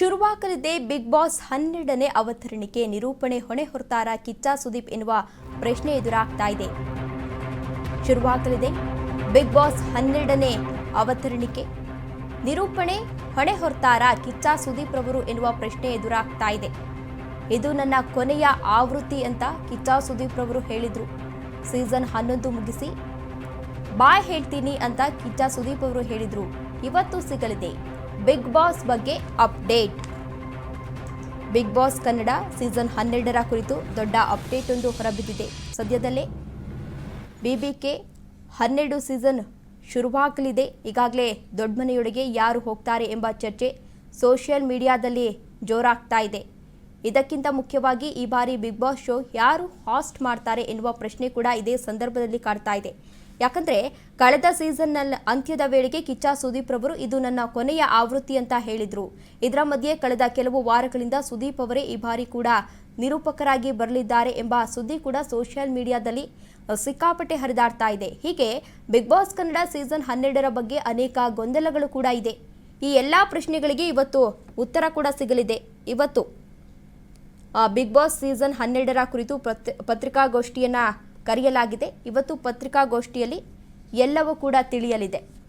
ಶುರುವಾಗಲಿದೆ big boss ಹನ್ನೆರಡನೇ ಅವತರಣಿಕೆ. ನಿರೂಪಣೆ ಹೊಣೆ ಹೊರತಾರ ಕಿಚ್ಚ ಸುದೀಪ್ ಎನ್ನುವ ಪ್ರಶ್ನೆ ಎದುರಾಗ್ತಾ ಇದೆ. ಶುರುವಾಗಲಿದೆ ಬಿಗ್ ಬಾಸ್ ಹನ್ನೆರಡನೇ ಅವತರಣಿಕೆ. ನಿರೂಪಣೆ ಹೊಣೆ ಹೊರತಾರ ಕಿಚ್ಚ ಸುದೀಪ್ ರವರು ಎನ್ನುವ ಪ್ರಶ್ನೆ ಎದುರಾಗ್ತಾ ಇದೆ. ಇದು ನನ್ನ ಕೊನೆಯ ಆವೃತ್ತಿ ಅಂತ ಕಿಚ್ಚ ಸುದೀಪ್ ರವರು ಹೇಳಿದ್ರು. ಸೀಸನ್ ಹನ್ನೊಂದು ಮುಗಿಸಿ ಬಾಯ್ ಹೇಳ್ತೀನಿ ಅಂತ ಕಿಚ್ಚ ಸುದೀಪ್ ಅವರು ಹೇಳಿದ್ರು. ಇವತ್ತು ಸಿಗಲಿದೆ. ಬಿಗ್ ಬಾಸ್ ಬಗ್ಗೆ update. Bigg Boss Kannada season ಹನ್ನೆರಡರ ಕುರಿತು ದೊಡ್ಡ ಅಪ್ಡೇಟ್ ಒಂದು ಹೊರಬಿದ್ದಿದೆ. ಸದ್ಯದಲ್ಲೇ ಬಿಬಿಕೆ ಹನ್ನೆರಡು ಸೀಸನ್ ಶುರುವಾಗಲಿದೆ. ಈಗಾಗಲೇ ದೊಡ್ಡ ಮನೆಯೊಳಗೆ ಯಾರು ಹೋಗ್ತಾರೆ ಎಂಬ ಚರ್ಚೆ ಸೋಷಿಯಲ್ ಮೀಡಿಯಾದಲ್ಲಿ ಜೋರಾಗ್ತಾ ಇದೆ. ಇದಕ್ಕಿಂತ ಮುಖ್ಯವಾಗಿ ಈ ಬಾರಿ ಬಿಗ್ ಬಾಸ್ ಶೋ ಯಾರು ಹಾಸ್ಟ್ ಮಾಡ್ತಾರೆ ಎನ್ನುವ ಪ್ರಶ್ನೆ ಕೂಡ ಇದೇ ಸಂದರ್ಭದಲ್ಲಿ ಕಾಡ್ತಾ ಇದೆ. ಯಾಕಂದ್ರೆ ಕಳೆದ ಸೀಸನ್ನಲ್ಲಿ ಅಂತ್ಯದ ವೇಳೆಗೆ ಕಿಚ್ಚ ಸುದೀಪ್ ರವರು ಇದು ನನ್ನ ಕೊನೆಯ ಆವೃತ್ತಿ ಅಂತ ಹೇಳಿದ್ರು. ಇದರ ಮಧ್ಯೆ ಕಳೆದ ಕೆಲವು ವಾರಗಳಿಂದ ಸುದೀಪ್ ಅವರೇ ಈ ಬಾರಿ ಕೂಡ ನಿರೂಪಕರಾಗಿ ಬರಲಿದ್ದಾರೆ ಎಂಬ ಸುದ್ದಿ ಕೂಡ ಸೋಷಿಯಲ್ ಮೀಡಿಯಾದಲ್ಲಿ ಸಿಕ್ಕಾಪಟ್ಟೆ ಹರಿದಾಡ್ತಾ ಇದೆ. ಹೀಗೆ ಬಿಗ್ ಬಾಸ್ ಕನ್ನಡ ಸೀಸನ್ ಹನ್ನೆರಡರ ಬಗ್ಗೆ ಅನೇಕ ಗೊಂದಲಗಳು ಕೂಡ ಇದೆ. ಈ ಎಲ್ಲಾ ಪ್ರಶ್ನೆಗಳಿಗೆ ಇವತ್ತು ಉತ್ತರ ಕೂಡ ಸಿಗಲಿದೆ. ಇವತ್ತು ಬಿಗ್ ಬಾಸ್ ಸೀಸನ್ ಹನ್ನೆರಡರ ಕುರಿತು ಪತ್- ಪತ್ರಿಕಾಗೋಷ್ಠಿಯನ್ನ ಕರೆಯಲಾಗಿದೆ. ಇವತ್ತು ಪತ್ರಿಕಾಗೋಷ್ಠಿಯಲ್ಲಿ ಎಲ್ಲವೂ ಕೂಡ ತಿಳಿಯಲಿದೆ.